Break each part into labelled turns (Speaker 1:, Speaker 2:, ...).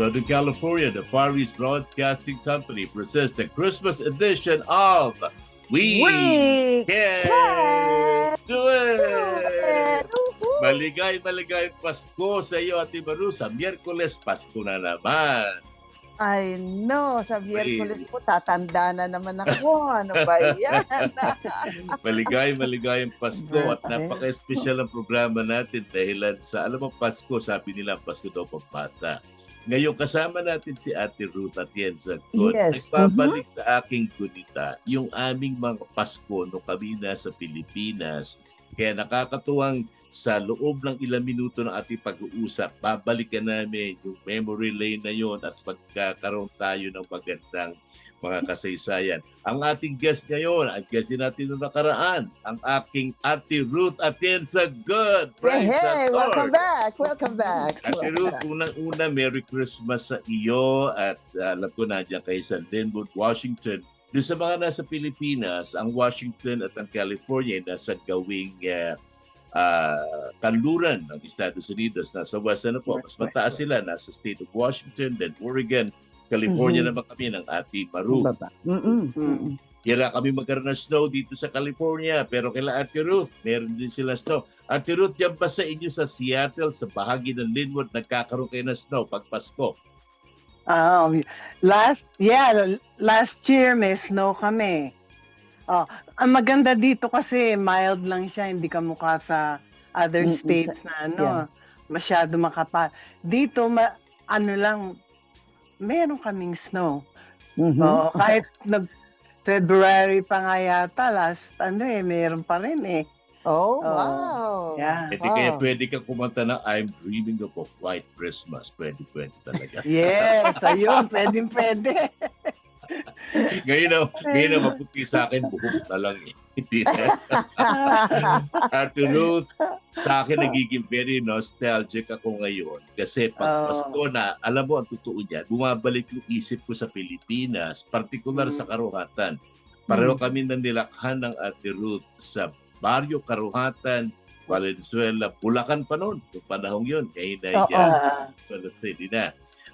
Speaker 1: Southern California, the Far East Broadcasting Company presents the Christmas edition of We,
Speaker 2: We
Speaker 1: Can Do It! Maligay, maligay Pasko sa iyo, Ate Maru. Sa Miyerkules, Pasko na naman.
Speaker 2: Ay, no. Sa Miyerkules po, tatanda na naman ako. Ano ba yan?
Speaker 1: Maligay, maligay ang Pasko at napaka-espesyal ang programa natin dahilan sa, alam mo, Pasko, sabi nila, Pasko daw pampata. Ngayon, kasama natin si Ate Ruth Atienza.
Speaker 2: Yes.
Speaker 1: Nagbabalik sa aking gunita yung aming mga Pasko no kami na sa Pilipinas. Kaya nakakatuwang sa loob ng ilang minuto ng ating pag-uusap, babalikan namin yung memory lane na yon at pagkakaroon tayo ng magandang mga kasaysayan. Ang ating guest ngayon, ang guest natin noong nakaraan, ang aking Ate Ruth Atienza. Good!
Speaker 2: Hey, hey, welcome back. Welcome back.
Speaker 1: Ate Ruth, unang-una, Merry Christmas sa iyo at uh, alam ko nandiyan kayo sa Linwood, Washington. Doon sa mga nasa Pilipinas, ang Washington at ang California ay nasa gawing uh, uh, kanluran ng Estados Unidos. Nasa west na po. Mas mataas sila. Nasa state of Washington, then Oregon, California
Speaker 2: Mhm.
Speaker 1: naman kami ng Ate Maru. Kaya kami magkaroon ng snow dito sa California. Pero kila Ate Ruth, meron din sila snow. Ate Ruth, yan ba sa inyo sa Seattle, sa bahagi ng Linwood, nagkakaroon kayo ng snow pag Pasko?
Speaker 3: Um, last, yeah, last year may snow kami. Oh, ang maganda dito kasi mild lang siya, hindi ka mukha sa other states na ano,
Speaker 2: yeah.
Speaker 3: masyado makapal. Dito, ma, ano lang, meron kaming snow.
Speaker 2: Mhm.
Speaker 3: Oo, kahit nag February pa nga yata, last ano eh, meron pa rin eh.
Speaker 2: Oh,
Speaker 3: Oh,
Speaker 2: wow.
Speaker 3: yeah.
Speaker 1: Pwede kaya
Speaker 2: Wow.
Speaker 1: pwede kang kumanta na I'm dreaming of a white Christmas 2020 talaga.
Speaker 3: Yes, ayun, pwedeng pwede.
Speaker 1: Ngayon na, ngayon na maputi sa akin, buhok na lang eh. Hindi na. Ate Ruth, sa akin nagiging very nostalgic ako ngayon kasi pag
Speaker 3: Oh.
Speaker 1: Pasko na, alam mo ang totoo niyan, bumabalik yung isip ko sa Pilipinas, partikular
Speaker 3: Mm.
Speaker 1: sa Karuhatan. Pareho kami nang nilakhan ng Ate Ruth sa Barrio Karuhatan, Valenzuela, Bulacan pa noon, yung panahong yun. Kaya
Speaker 2: Oo.
Speaker 1: yan, City na.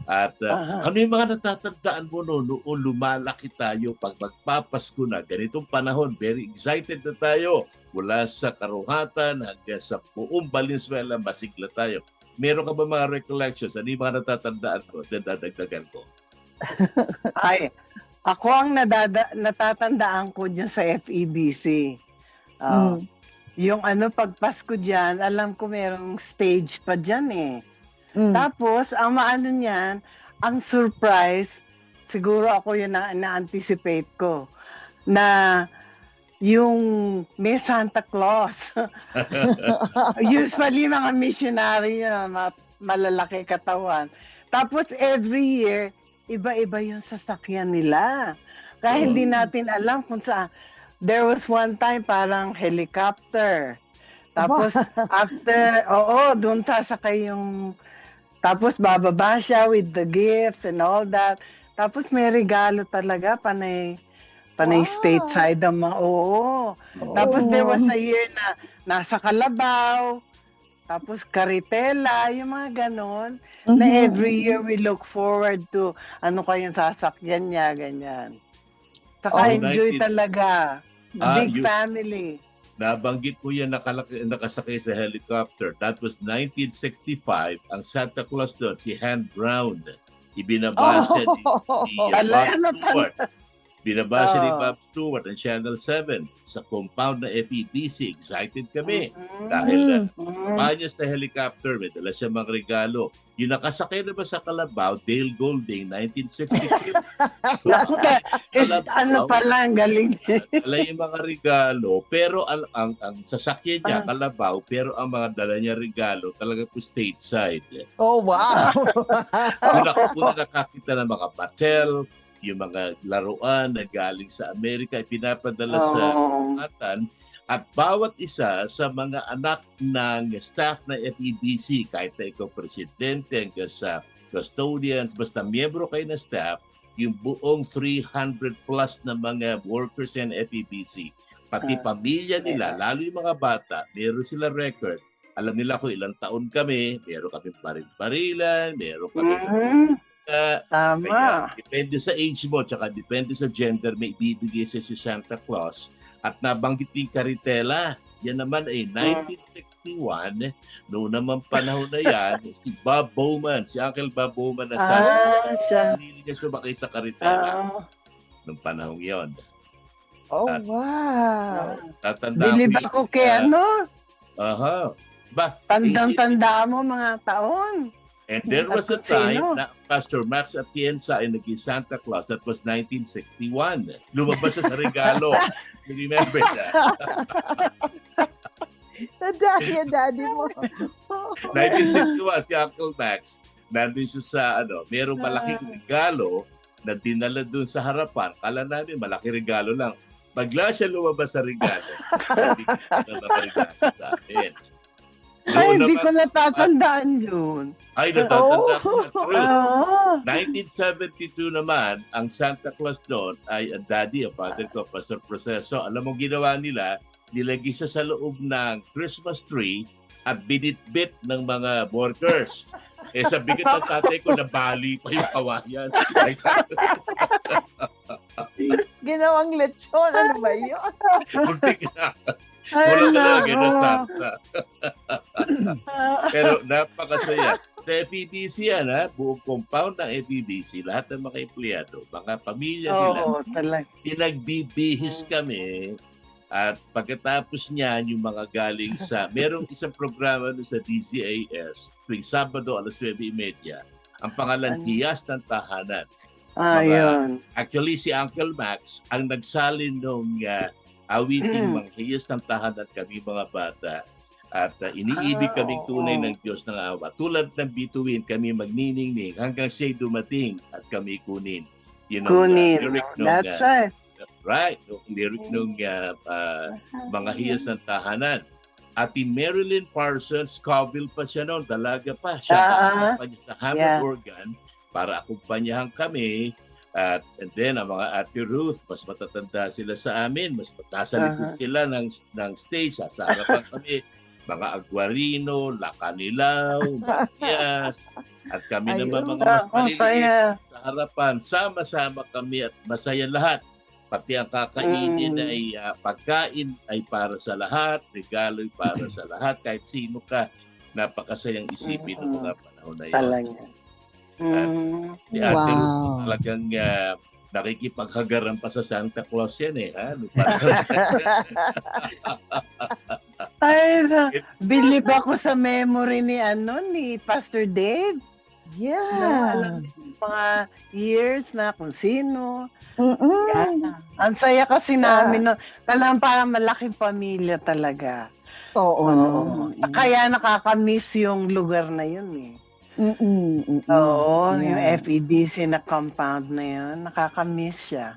Speaker 1: At uh,
Speaker 3: Aha.
Speaker 1: ano yung mga natatandaan mo noon noon lumalaki tayo pag magpapasko na ganitong panahon, very excited na tayo mula sa Karuhatan hanggang sa buong Valenzuela, masigla tayo. Meron ka ba mga recollections? Ano yung mga natatandaan mo? Dadagdagan ko.
Speaker 3: Ay, ako ang nadada, natatandaan ko dyan sa FEBC. Ah,
Speaker 2: Mm.
Speaker 3: Yung ano, pag Pasko dyan, alam ko merong stage pa dyan eh.
Speaker 2: Mm.
Speaker 3: Tapos, ang maano niyan, ang surprise, siguro ako yun na, na-anticipate ko, na yung may Santa Claus. Usually, mga missionary yun, mga malalaki katawan. Tapos, every year, iba-iba yung sasakyan nila. Kaya hindi natin alam kung saan. There was one time parang helicopter. Tapos, after, oo, doon sasakay yung tapos bababa siya with the gifts and all that. Tapos may regalo talaga, panay, panay
Speaker 2: Wow.
Speaker 3: stateside ang mga, oo. Tapos there was a year na nasa Kalabaw, tapos Caritela, yung mga ganon. Na
Speaker 2: Mhm.
Speaker 3: every year we look forward to ano kayang sasakyan niya, ganyan. Saka
Speaker 2: Oh,
Speaker 3: enjoy
Speaker 1: 19
Speaker 3: talaga.
Speaker 1: Ah,
Speaker 3: Big
Speaker 1: you-
Speaker 3: family.
Speaker 1: Nabanggit mo yan nakalaki, nakasakay sa helicopter. That was 1965. Ang Santa Claus doon, si Han Brown. Ibinaba siya ni, ni uh,
Speaker 3: Ala,
Speaker 1: Rod
Speaker 3: pa-
Speaker 1: Stewart. Binabasa ni
Speaker 3: Oo.
Speaker 1: Bob Stewart ng Channel 7 sa compound na FEBC. Excited kami.
Speaker 3: Mm.
Speaker 1: Dahil uh,
Speaker 3: Mm.
Speaker 1: Panyas na helicopter, may dala siya mga regalo. Yung nakasakay na ba sa Kalabaw, Dale Golding, 1962.
Speaker 3: Naku, ka- is,
Speaker 1: Alam-
Speaker 3: ano pala, ang galing.
Speaker 1: Dala yung mga regalo, pero ang, ang, ang sasakyan niya,
Speaker 3: Ah.
Speaker 1: Kalabaw, pero ang mga dala niya regalo, talaga po stateside.
Speaker 2: Oh, wow.
Speaker 1: Una, una nakakita ng mga batel, yung mga laruan na galing sa Amerika, ipinapadala sa
Speaker 3: Oo.
Speaker 1: atan at bawat isa sa mga anak ng staff ng FEBC, kahit na ikaw presidente hanggang sa custodians, basta miyembro kayo ng staff, yung buong 300 plus na mga workers ng FEBC, pati
Speaker 3: Ah.
Speaker 1: pamilya nila, lalo yung mga bata, meron sila record. Alam nila kung ilang taon kami, meron kami baril-barilan, meron kami
Speaker 3: Mhm.
Speaker 1: Uh,
Speaker 3: Tama.
Speaker 1: kaya, depende sa age mo, tsaka depende sa gender, may ibibigay sa si Santa Claus. At nabanggit yung Caritela, yan naman ay 1961, noong naman panahon na yan, si Bob Bowman, si Uncle Bob Bowman na sa
Speaker 3: Ah, siya.
Speaker 1: hindi niya sumakay sa Caritela
Speaker 3: Ah,
Speaker 1: noong panahon yon.
Speaker 2: Oh, wow.
Speaker 1: Tatanda
Speaker 3: Bilib
Speaker 1: ko
Speaker 3: ako kay
Speaker 1: Ah,
Speaker 3: ano.
Speaker 1: Aha. Ba,
Speaker 3: Tandang-tanda mo mga taon.
Speaker 1: And there was a time na Pastor Max Atienza ay naging Santa Claus. That was 1961. Lumabas siya sa regalo. You remember that?
Speaker 2: Daddy, daddy mo.
Speaker 1: 1961, si Uncle Max, nandun siya sa, ano, merong malaking
Speaker 3: Ah.
Speaker 1: regalo na dinala dun sa harapan. Kala namin, malaki regalo lang. Pagla siya lumabas sa regalo, hindi na regalo sa amin.
Speaker 3: Ay, hindi ko natatandaan yun.
Speaker 1: Ay, natatanda ko na. True.
Speaker 3: Oo.
Speaker 1: 1972 naman, ang Santa Claus doon ay ang daddy, ang father ko, Pastor Proceso. Alam mo ginawa nila, nilagay siya sa loob ng Christmas tree at binitbit ng mga workers. Eh sabi ko ng tatay ko, nabali pa yung kawayan. Ay,
Speaker 2: Ginawang lechon. Ano ba yun?
Speaker 1: muntik na.
Speaker 3: Ay,
Speaker 1: Wala ka lang,
Speaker 3: nako. Ah,
Speaker 1: Pero napakasaya. Sa FEBC yan, ha? buong compound ng FEBC, lahat ng mga empleyado, mga pamilya nila,
Speaker 3: Oo, talaga.
Speaker 1: pinagbibihis kami at pagkatapos niyan yung mga galing sa merong isang programa no sa DZAS tuwing Sabado alas 9:30 ang pangalan
Speaker 3: Ano?
Speaker 1: Hiyas ng Tahanan.
Speaker 3: Ayun.
Speaker 1: Actually si Uncle Max ang nagsalin nung uh, awiting mga Hiyas ng Tahanan kami mga bata at uh, iniibig
Speaker 3: Ah,
Speaker 1: kaming tunay ng Diyos ng awa. Tulad ng bituin kami magniningning hanggang siya'y dumating at kami kunin. Yun ang, uh,
Speaker 3: Kunin.
Speaker 1: lyric nung,
Speaker 3: That's
Speaker 1: uh,
Speaker 3: right.
Speaker 1: Right, yung lyric nung uh, uh, mga hiyas ng tahanan. At si Marilyn Parsons, Scoville pa siya noon, dalaga pa. Siya
Speaker 3: Ah,
Speaker 1: ang kumpanya sa Hammond
Speaker 3: yeah.
Speaker 1: organ para akumpanyahan kami. At and then, ang mga Ate Ruth, mas matatanda sila sa amin. Mas nasa
Speaker 3: Aha.
Speaker 1: sila ng, ng stage. Sa harapan kami. Mga Aguarino, Lacanilaw, Matias. At kami
Speaker 2: Ayun.
Speaker 1: naman mga mas
Speaker 3: Ang
Speaker 1: maliliit sa harapan. Sama-sama kami at masaya lahat. Pati ang kakainin
Speaker 3: Mm.
Speaker 1: ay ah, pagkain ay para sa lahat, regalo ay para sa lahat. Kahit sino ka, napakasayang isipin ng
Speaker 3: Mm.
Speaker 1: mga panahon na yun.
Speaker 3: Talaga. Mm.
Speaker 1: Si Ate Ruth,
Speaker 2: Wow.
Speaker 1: talagang uh, nakikipaghagaran pa sa Santa Claus yan eh. Ha?
Speaker 3: Na- bilib ako sa memory ni ano ni Pastor Dave. No, alam
Speaker 2: Yeah.
Speaker 3: mga years na kung sino.
Speaker 2: Mm-mm.
Speaker 3: Yan. Ang saya kasi namin. No, talagang parang malaking pamilya talaga.
Speaker 2: Oo.
Speaker 3: Oo.
Speaker 2: no.
Speaker 3: Kaya nakakamiss yung lugar na yun eh.
Speaker 2: Mm-mm. Mm-mm.
Speaker 3: Oo, yung
Speaker 2: Yeah.
Speaker 3: FEBC na compound na yun, nakakamiss siya.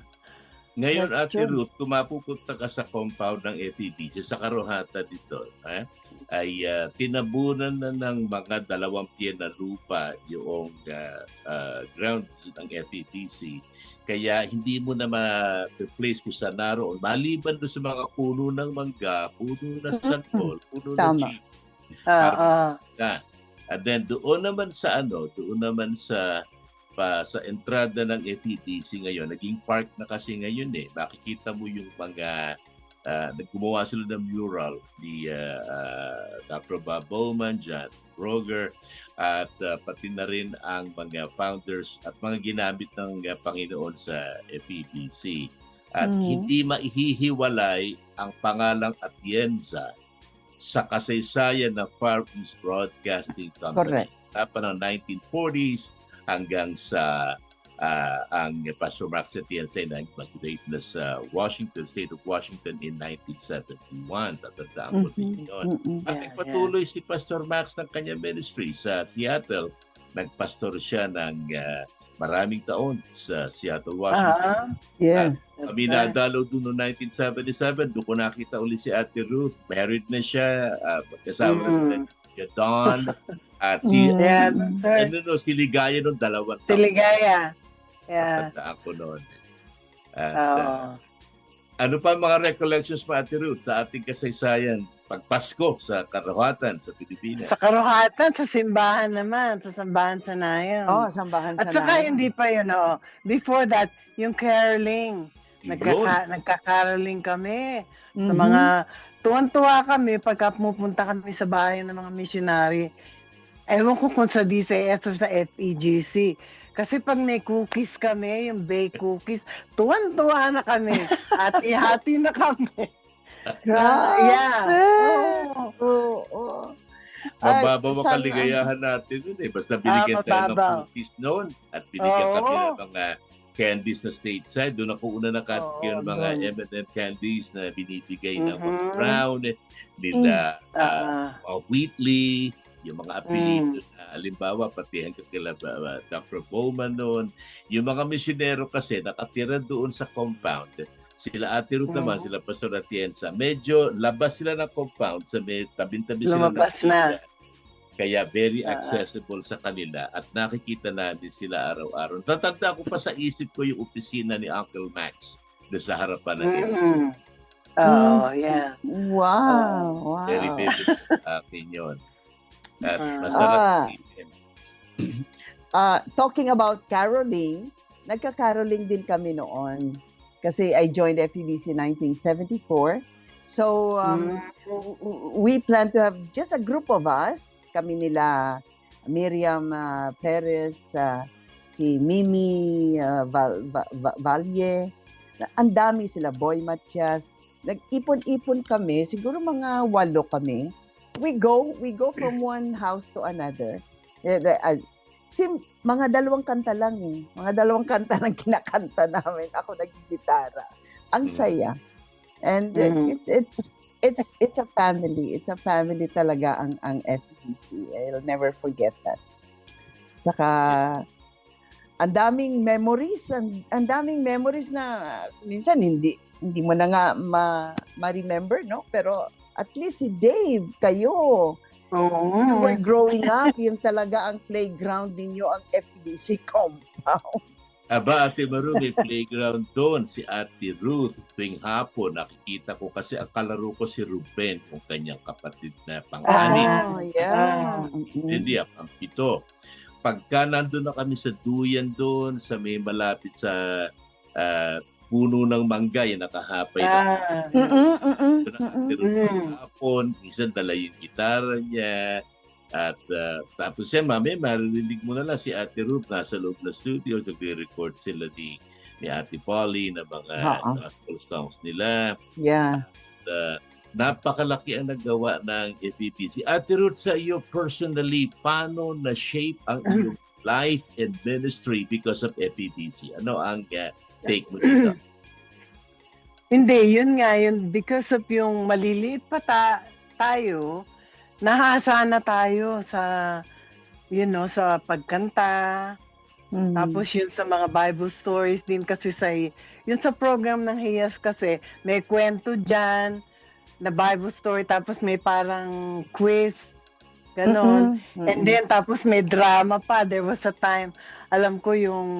Speaker 1: Ngayon,
Speaker 2: That's
Speaker 1: Ate
Speaker 2: true.
Speaker 1: Ruth, kung mapupunta ka sa compound ng FEBC, sa Karohata dito, eh, ay ah, tinabunan na ng mga dalawang piye na lupa yung ah, ah, ground ng FEBC. Kaya hindi mo na ma-place kung saan naroon. Maliban doon sa mga puno ng mangga, puno ng santol, puno ng
Speaker 2: Tama.
Speaker 1: chili.
Speaker 3: Oo.
Speaker 1: And then doon naman sa ano, doon naman sa pa sa entrada ng FEDC ngayon, naging park na kasi ngayon eh. Makikita mo yung mga uh, naggumawa sila ng mural ni uh, uh, Dr. Bob Bowman, John Roger, at uh, pati na rin ang mga founders at mga ginamit ng uh, Panginoon sa FEBC. At
Speaker 2: Mhm.
Speaker 1: hindi maihihiwalay ang pangalang Atienza sa kasaysayan ng Far East Broadcasting Company.
Speaker 2: Correct.
Speaker 1: Tapa ng 1940s hanggang sa ah, ang Pastor Mark Atienza na nag-graduate na sa Washington, State of Washington in 1971. Tatandaan ko din yun.
Speaker 2: Mm-mm.
Speaker 1: At
Speaker 3: Yeah,
Speaker 1: nagpatuloy si Pastor Max ng kanyang ministry sa Seattle. Nagpastor siya ng ah, maraming taon sa Seattle, Washington.
Speaker 3: Ah,
Speaker 2: Yes.
Speaker 1: Kami nadalaw doon noong 1977. Doon ko nakita uli si Ate Ruth. Married na siya. Uh, kasama na sila
Speaker 3: Mm.
Speaker 1: si Don. At si,
Speaker 2: Mm.
Speaker 3: Yeah,
Speaker 1: ano no, si Ligaya noong dalawang
Speaker 3: Si
Speaker 1: taon.
Speaker 3: Ligaya. Yeah.
Speaker 1: Tatandaan ko noon. At,
Speaker 3: Oo.
Speaker 1: ah, ano pa mga recollections mo, Ate Ruth, sa ating kasaysayan pagpasko sa Karawatan sa Pilipinas?
Speaker 3: Sa karuhatan, sa simbahan naman, sa simbahan sa Nayon.
Speaker 2: Oh, sambahan sa
Speaker 3: At saka hindi pa yun, oo. Before that, yung caroling. Nagkaka, nagka-caroling kami. Sa
Speaker 2: Mhm.
Speaker 3: mga, tuwan-tuwa kami pagka pumupunta kami sa bahay ng mga missionary. Ewan ko kung sa DCS o sa FEGC. Kasi pag may cookies kami, yung baked cookies, tuwan-tuwa na kami. At ihati na kami.
Speaker 2: Grabe.
Speaker 3: yeah. Oo.
Speaker 2: Oo. oo. Ay,
Speaker 1: Mababaw ang kaligayahan natin dun eh. Basta binigyan
Speaker 3: Ah,
Speaker 1: tayo ng cookies noon at binigyan
Speaker 3: Oo.
Speaker 1: kami ng mga candies na stateside. Doon ako una nakatikim ng
Speaker 2: Oo,
Speaker 1: mga. M&M candies na binibigay ng mga
Speaker 3: Mhm.
Speaker 1: Brown, nila ah,
Speaker 3: Ah,
Speaker 1: uh, Wheatley, yung mga apelido
Speaker 3: Mm.
Speaker 1: na halimbawa pati hanggang kila uh, Dr. Bowman noon. Yung mga misyonero kasi nakatira doon sa compound. Sila Ate Ruth naman,
Speaker 3: Mm.
Speaker 1: sila Pastor Atienza. Medyo labas sila ng compound sa may tabing-tabi sila ng
Speaker 3: Lumabas na.
Speaker 1: ilog. Kaya very
Speaker 3: Ah.
Speaker 1: accessible sa kanila at nakikita namin sila araw-araw. Tatanda ko pa sa isip ko yung opisina ni Uncle Max doon sa harapan ng ilog.
Speaker 3: Mm. Oo, yeah.
Speaker 2: Wow. Wow.
Speaker 1: Very favorite sa akin yun. At
Speaker 3: Ah.
Speaker 2: Ah.
Speaker 1: isipin.
Speaker 2: Uh, talking about caroling, nagka-caroling din kami noon. Kasi I joined FEBC 1974. So, um, w- we plan to have just a group of us. Kami nila Miriam uh, Perez, uh, si Mimi uh, Val, Va- Va- Valye. Ang dami sila, Boy Matias. Nag-ipon-ipon kami, siguro mga walo kami. We go, we go from one house to another. Eh, eh, ah, si mga dalawang kanta lang eh. Mga dalawang kanta lang kinakanta namin. Ako nagigitara. Ang
Speaker 1: Mm.
Speaker 2: saya. And uh,
Speaker 3: Mhm.
Speaker 2: it's it's it's it's a family. It's a family talaga ang ang FBC. I'll never forget that. Saka ang daming memories, ang, ang daming memories na minsan hindi hindi mo na nga ma, ma-remember, no? Pero at least si Dave, kayo,
Speaker 3: Oo.
Speaker 2: you were growing up, yun talaga ang playground ninyo, ang FBC compound.
Speaker 1: Aba, Ate Maru, may playground doon. Si Ate Ruth, tuwing hapon, nakikita ko kasi ang kalaro ko si Ruben, yung kanyang kapatid na pang-anim.
Speaker 3: Ah.
Speaker 2: Oh, yeah.
Speaker 3: Ah.
Speaker 2: Mm-mm.
Speaker 1: Hindi, ang pang-pito. Pagka nandun na kami sa duyan doon, sa may malapit sa ah, puno ng mangga, yung nakahapay na
Speaker 3: Ah.
Speaker 2: Mm-mm, mm-mm, mm-mm.
Speaker 3: Mm.
Speaker 1: ng hapon. Minsan dala yung gitara niya. At ah, tapos yan, mami, maririnig mo na lang si Ate Ruth nasa loob ng studio. Nagre-record sila ni, ni Ate Polly na mga
Speaker 2: Oo.
Speaker 1: gospel songs nila.
Speaker 2: Yeah.
Speaker 1: Uh, napakalaki ang nagawa ng FEPC. Ate Ruth, sa iyo personally, paano na-shape ang iyong life and ministry because of FEPC? Ano ang uh, take mo dito?
Speaker 3: Hindi, yun nga, yun, because of yung maliliit pa ta- tayo, nahasa na tayo sa, you know, sa pagkanta,
Speaker 2: Mm.
Speaker 3: tapos yun sa mga Bible stories din kasi sa, yun sa program ng Hiyas kasi, may kwento dyan, na Bible story, tapos may parang quiz, ganon.
Speaker 2: Mm-mm,
Speaker 3: And then, tapos may drama pa. There was a time, alam ko yung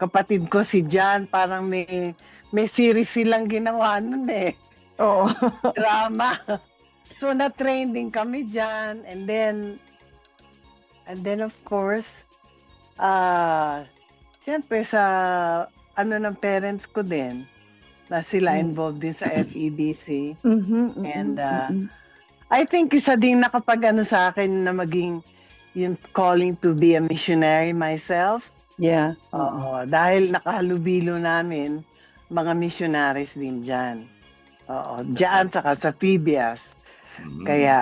Speaker 3: kapatid ko si John, parang may may series silang ginawa nun eh.
Speaker 2: Oo.
Speaker 3: Drama. so, na-train din kami dyan. And then, and then of course, ah, siyempre sa, ano ng parents ko din, na sila
Speaker 2: Mm.
Speaker 3: involved din sa FEBC.
Speaker 2: Mhm, mhm,
Speaker 3: And, uh,
Speaker 2: mhm.
Speaker 3: I think isa din nakapag ano sa akin na maging yung calling to be a missionary myself.
Speaker 2: yeah.
Speaker 3: Oo, dahil nakahalubilo namin mga missionaries din dyan. Oo, dyan saka sa Phoebias.
Speaker 1: Mhm.
Speaker 3: Kaya,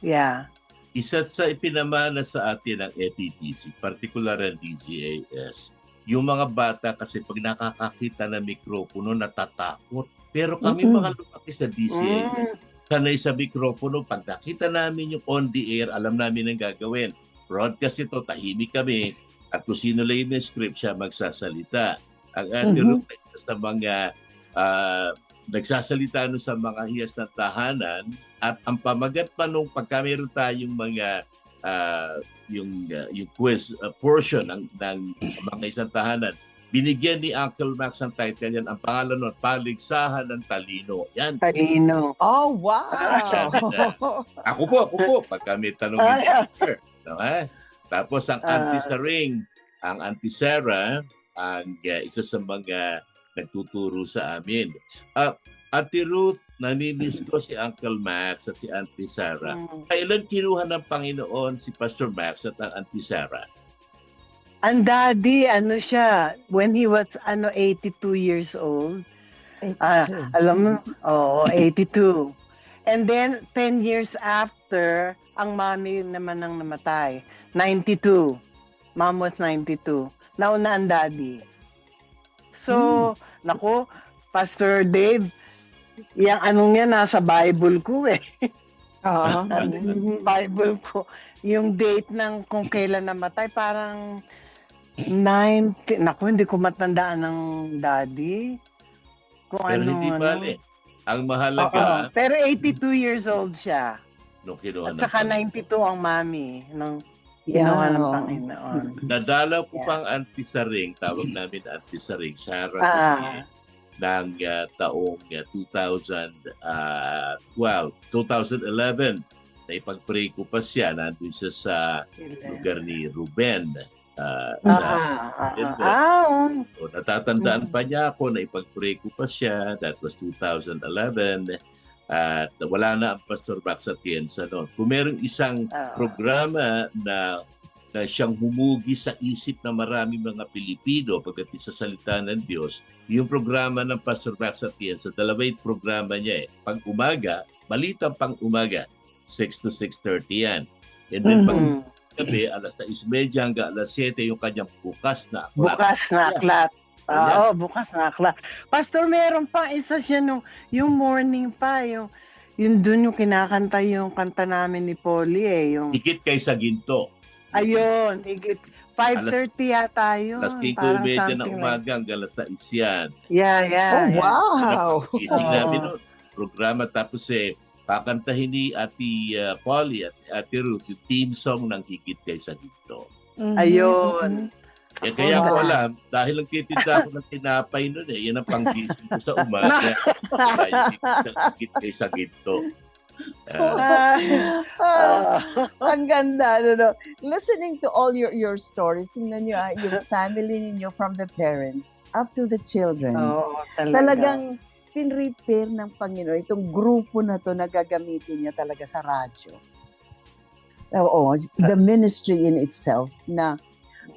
Speaker 3: yeah.
Speaker 1: Isa sa ipinamana sa atin ng FETC, particular ang DGAS, yung mga bata kasi pag nakakakita ng mikropono, natatakot. Pero kami
Speaker 2: Mm-mm.
Speaker 1: mga lumaki sa DCAS,
Speaker 3: Mm,
Speaker 1: sanay sa mikropono, pag nakita namin yung on the air, alam namin ang gagawin. Broadcast ito, tahimik kami, at kung sino lang yung script siya magsasalita. Ang ating
Speaker 2: Mhm.
Speaker 1: mm sa mga ah, nagsasalita no sa mga hiyas ng tahanan at ang pamagat pa nung pagka meron tayong mga ah, yung ah, yung quiz ah, portion ng, ng mga isang tahanan binigyan ni Uncle Max ang title yan ang pangalan nun Paligsahan ng Talino yan
Speaker 3: talino.
Speaker 2: Oh, wow!
Speaker 1: ako po ako po pagka may tanong teacher no, eh? tapos ang
Speaker 3: Ah.
Speaker 1: auntie sa ring ang auntie Sarah ang ah, isa sa mga nagtuturo sa amin uh, Ate Ruth namimiss ko si Uncle Max at si Auntie Sarah
Speaker 3: Mm.
Speaker 1: kailan kinuha ng Panginoon si Pastor Max at ang Auntie Sarah
Speaker 3: Ang daddy, ano siya, when he was ano 82 years old, Ah, alam mo, oo, 82. And then, 10 years after, ang mommy naman ang namatay. 92. Mom was 92. Nauna ang daddy. So, nako, Pastor Dave, yung anong yan, nasa Bible ko eh.
Speaker 2: Oo.
Speaker 3: Bible ko. Yung date ng kung kailan namatay, parang 90, naku, hindi ko matandaan ng daddy. Kung
Speaker 1: pero
Speaker 3: ano,
Speaker 1: hindi
Speaker 3: ano.
Speaker 1: bale ang
Speaker 3: Oo,
Speaker 1: mahalaga
Speaker 3: pero 82 years old siya.
Speaker 1: kinuha
Speaker 3: At saka
Speaker 1: Panginoon.
Speaker 3: 92 ang mami ng
Speaker 2: Yeah.
Speaker 3: ginawa ng Panginoon.
Speaker 1: Nadalaw ko
Speaker 3: Yeah.
Speaker 1: pang Auntie sa ring, tawag namin Auntie sa Sarah
Speaker 3: Ah.
Speaker 1: kasi ng ah, taong ah, 2012, 2011. Na ipag-pray ko pa siya, nandun siya sa lugar ni Ruben. ah,
Speaker 3: Ah,
Speaker 1: sa,
Speaker 3: ah, ah,
Speaker 1: Ganda.
Speaker 3: ah, oh.
Speaker 1: o, natatandaan
Speaker 3: Mm.
Speaker 1: pa niya ako na ipag-pray ko pa siya. That was 2011. At wala na ang Pastor Max Atienza noon. Kung merong isang
Speaker 3: Ah.
Speaker 1: programa na na siyang humugi sa isip ng maraming mga Pilipino pagdating sa salita ng Diyos, yung programa ng Pastor Max Atienza, dalawa yung programa niya eh. Pag umaga, balitang pang umaga, 6 to 6.30 yan. And then pag
Speaker 3: Mm.
Speaker 1: gabi, alas 6.30 hanggang alas 7, yung kanyang bukas na aklat.
Speaker 3: Bukas na aklat. Oo, bukas na aklat. Pastor, meron pa isa siya nung yung morning pa, yung yung dun yung kinakanta yung kanta namin ni Polly eh, yung
Speaker 1: Higit kaysa ginto.
Speaker 3: ayun, higit 5.30 yata yun.
Speaker 1: Alas 5
Speaker 3: parang
Speaker 1: medya na
Speaker 3: something
Speaker 1: umaga hanggang alas 6 yan.
Speaker 3: Yeah, yeah.
Speaker 2: Oh,
Speaker 3: yeah.
Speaker 2: wow!
Speaker 1: Gising
Speaker 3: Oo.
Speaker 1: namin noon. Programa tapos eh, kakantahin ni Ati uh, Polly at Ati Ruth yung theme song ng Higit kaysa ginto.
Speaker 2: Mhm,
Speaker 3: Ayun.
Speaker 1: Eh, kaya ko
Speaker 2: wow.
Speaker 1: alam, dahil lang titinda ako ng tinapay noon eh, yan ang panggising ko sa umaga. Kaya higit, higit kaysa ginto. Ah,
Speaker 2: Ah. ang ganda, ano, no? Listening to all your your stories, tingnan nyo, ah, yung family ninyo from the parents up to the children.
Speaker 3: Oo, talaga.
Speaker 2: Talagang pin-repair ng Panginoon itong grupo na to na gagamitin niya talaga sa radyo. Oo, the ministry in itself na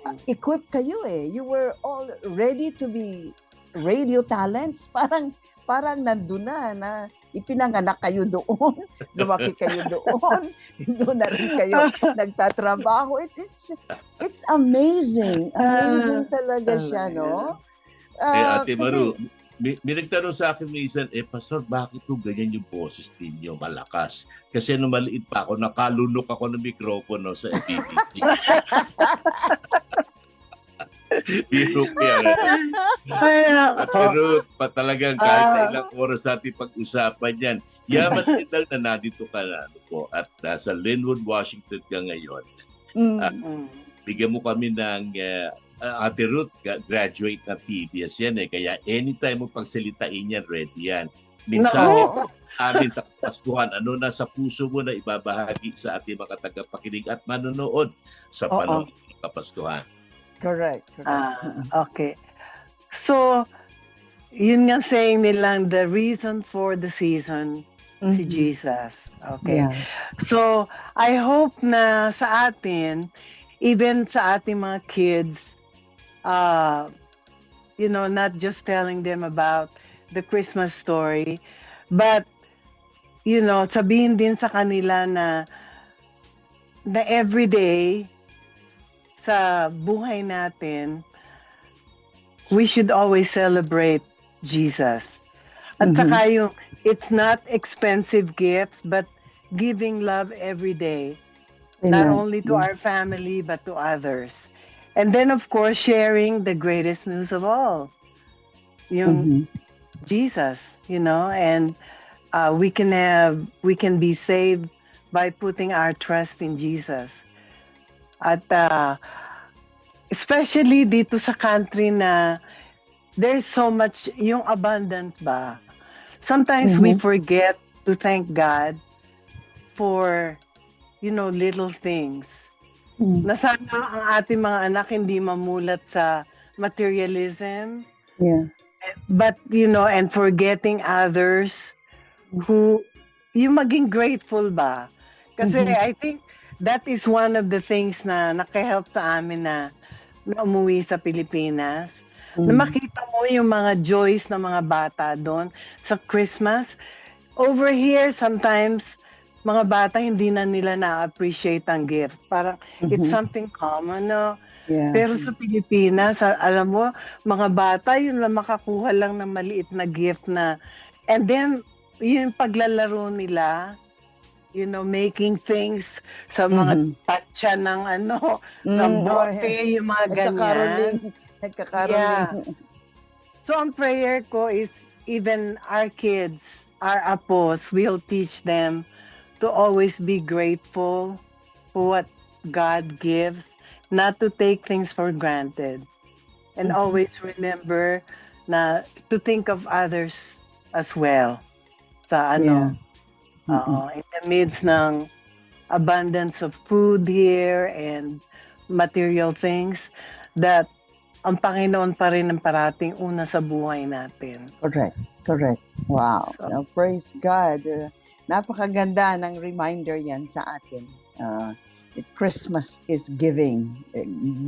Speaker 2: uh, equipped kayo eh. You were all ready to be radio talents. Parang parang nandun na na ipinanganak kayo doon, lumaki kayo doon, doon na rin kayo nagtatrabaho. It, it's it's amazing. Amazing talaga siya, no?
Speaker 1: eh,
Speaker 2: Ah,
Speaker 1: Ate
Speaker 2: kasi-
Speaker 1: Maru, may, may nagtanong sa akin minsan, eh, Pastor, bakit po ganyan yung boses ninyo malakas? Kasi nung maliit pa ako, nakalunok ako ng mikropono sa FBBT. Biro ko yan.
Speaker 3: Ay, nako.
Speaker 1: Pero pa talagang kahit
Speaker 3: Ah.
Speaker 1: ilang oras natin pag-usapan yan, yaman din lang na nandito ka na ano po, at nasa Linwood, Washington ka ngayon.
Speaker 2: Mm.
Speaker 3: Mm.
Speaker 1: Bigyan mo kami ng uh, Ate Ruth, graduate na Phoebias yan eh. Kaya anytime mo pagsalitain yan, ready yan. Minsan,
Speaker 3: Nako.
Speaker 1: amin sa Kapaskuhan, ano na sa puso mo na ibabahagi sa ating mga tagapakinig at manonood sa panahon ng Kapaskuhan.
Speaker 2: Correct. correct.
Speaker 3: Ah, okay. So, yun nga saying nilang the reason for the season si
Speaker 2: Mhm.
Speaker 3: Jesus. Okay.
Speaker 2: Yeah.
Speaker 3: So, I hope na sa atin, even sa ating mga kids, uh, you know, not just telling them about the Christmas story, but, you know, sabihin din sa kanila na, na everyday sa buhay natin, we should always celebrate Jesus. At
Speaker 2: Mhm.
Speaker 3: saka yung, it's not expensive gifts, but giving love every day, not
Speaker 2: Amen.
Speaker 3: only to our family, but to others. And then, of course, sharing the greatest news of all, yung
Speaker 2: Mhm.
Speaker 3: Jesus, you know, and uh, we can have, we can be saved by putting our trust in Jesus. At uh, especially dito sa country na there's so much, yung abundance ba? Sometimes we
Speaker 2: Mhm.
Speaker 3: forget to thank God for, you know, little things.
Speaker 2: Mm.
Speaker 3: Na sana ang ating mga anak hindi mamulat sa materialism,
Speaker 2: Yeah.
Speaker 3: but you know and forgetting others who yung maging grateful ba kasi
Speaker 2: Mhm.
Speaker 3: I think that is one of the things na nakahelp sa amin na, na umuwi sa Pilipinas na
Speaker 2: Mm.
Speaker 3: makita mo yung mga joys ng mga bata doon sa Christmas over here sometimes mga bata hindi na nila na-appreciate ang gift parang it's
Speaker 2: Mhm.
Speaker 3: something common no
Speaker 2: Yeah.
Speaker 3: pero sa Pilipinas, alam mo, mga bata, yun lang makakuha lang ng maliit na gift na, and then, yung paglalaro nila, you know, making things sa mga
Speaker 2: Mhm.
Speaker 3: tatsa ng ano,
Speaker 2: Mm,
Speaker 3: ng
Speaker 2: oh,
Speaker 3: bote, yung mga ganyan.
Speaker 2: Nagkakaroling. Nagkakaroling.
Speaker 3: So, ang prayer ko is, even our kids, our apos, will teach them to always be grateful for what God gives, not to take things for granted, and
Speaker 2: Mhm.
Speaker 3: always remember na to think of others as well. Sa ano,
Speaker 2: Mhm.
Speaker 3: oo, in the midst ng abundance of food here and material things, that ang Panginoon pa rin ang parating una sa buhay natin.
Speaker 2: Correct. Correct. Wow.
Speaker 3: So-
Speaker 2: Now, praise God. Uh, napakaganda ng reminder yan sa atin. Uh, Christmas is giving.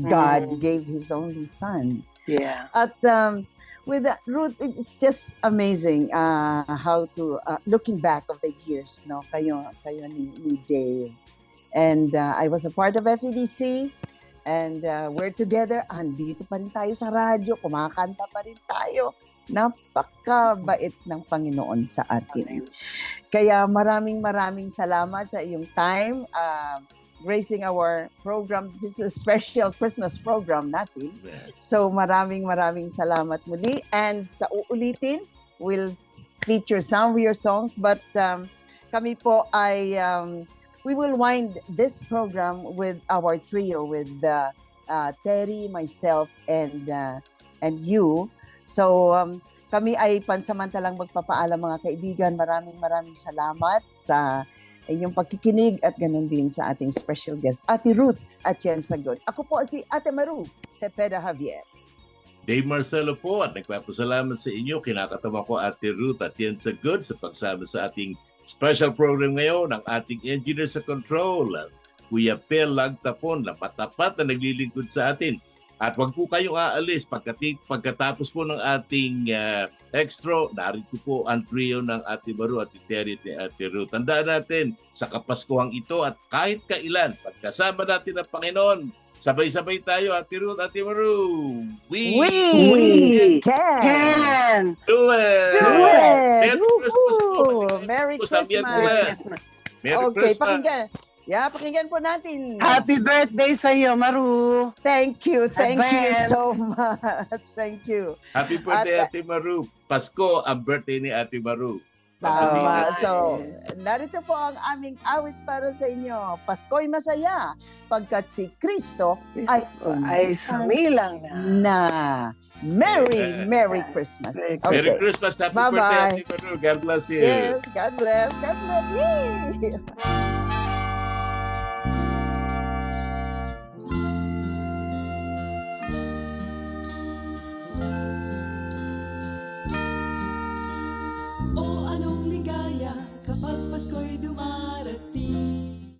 Speaker 2: God
Speaker 3: Mm.
Speaker 2: gave His only Son.
Speaker 3: Yeah.
Speaker 2: At um, with that, Ruth, it- it's just amazing uh, how to, uh, looking back of the years, no? Kayo, kayo ni, ni Dave. And uh, I was a part of FEDC. And uh, we're together. Andito pa rin tayo sa radyo. Kumakanta pa rin tayo. Napakabait ng Panginoon sa atin. Kaya maraming maraming salamat sa iyong time. Uh, gracing our program. This is a special Christmas program natin. So maraming maraming salamat muli. And sa uulitin, we'll feature some of your songs. But um, kami po ay, um, we will wind this program with our trio with uh, uh, Terry, myself, and uh, and you. So um, kami ay pansamantalang magpapaalam mga kaibigan. Maraming maraming salamat sa inyong pagkikinig at ganun din sa ating special guest, Ate Ruth Atien Sagot. Ako po si Ate Maru Cepeda Javier.
Speaker 1: Dave Marcelo po at nagpapasalamat sa inyo. Kinakatawa ko Ate Ruth at yan sa good sa pagsama sa ating special program ngayon ng ating engineer sa control. Kuya Phil Lagtapon, lapatapat na naglilingkod sa atin. At wag po kayong aalis pagkati, pagkatapos po ng ating uh, extra, narito po ang trio ng Ate Maru at Terry at Ate Ruth. Tandaan natin sa Kapaskuhang ito at kahit kailan, pagkasama natin ang Panginoon, sabay-sabay tayo Ate Ruth, Ate Maru. We,
Speaker 2: We,
Speaker 3: We
Speaker 2: can,
Speaker 3: Can!
Speaker 1: do it!
Speaker 2: do it!
Speaker 1: Merry Christmas po.
Speaker 2: Merry Christmas!
Speaker 1: Merry
Speaker 2: Okay,
Speaker 1: Christmas.
Speaker 2: pakinggan. Yeah, pakinggan po natin.
Speaker 3: Happy birthday sa iyo, Maru!
Speaker 2: Thank you, thank you
Speaker 3: Advance.
Speaker 2: so much. Thank you.
Speaker 1: Happy birthday,
Speaker 2: At-
Speaker 1: Ate Maru. Pasko ang birthday ni Ate Maru.
Speaker 2: Tama. So, narito po ang aming awit para sa inyo. Pasko'y masaya pagkat si Kristo ay
Speaker 3: Ay, sumilang
Speaker 2: na. Merry, Merry Christmas.
Speaker 3: Merry
Speaker 1: Merry
Speaker 2: Okay.
Speaker 1: Christmas. Happy
Speaker 2: Bye-bye.
Speaker 1: birthday, Ate Maru. God bless you.
Speaker 2: Yes, God bless. God bless. Yay!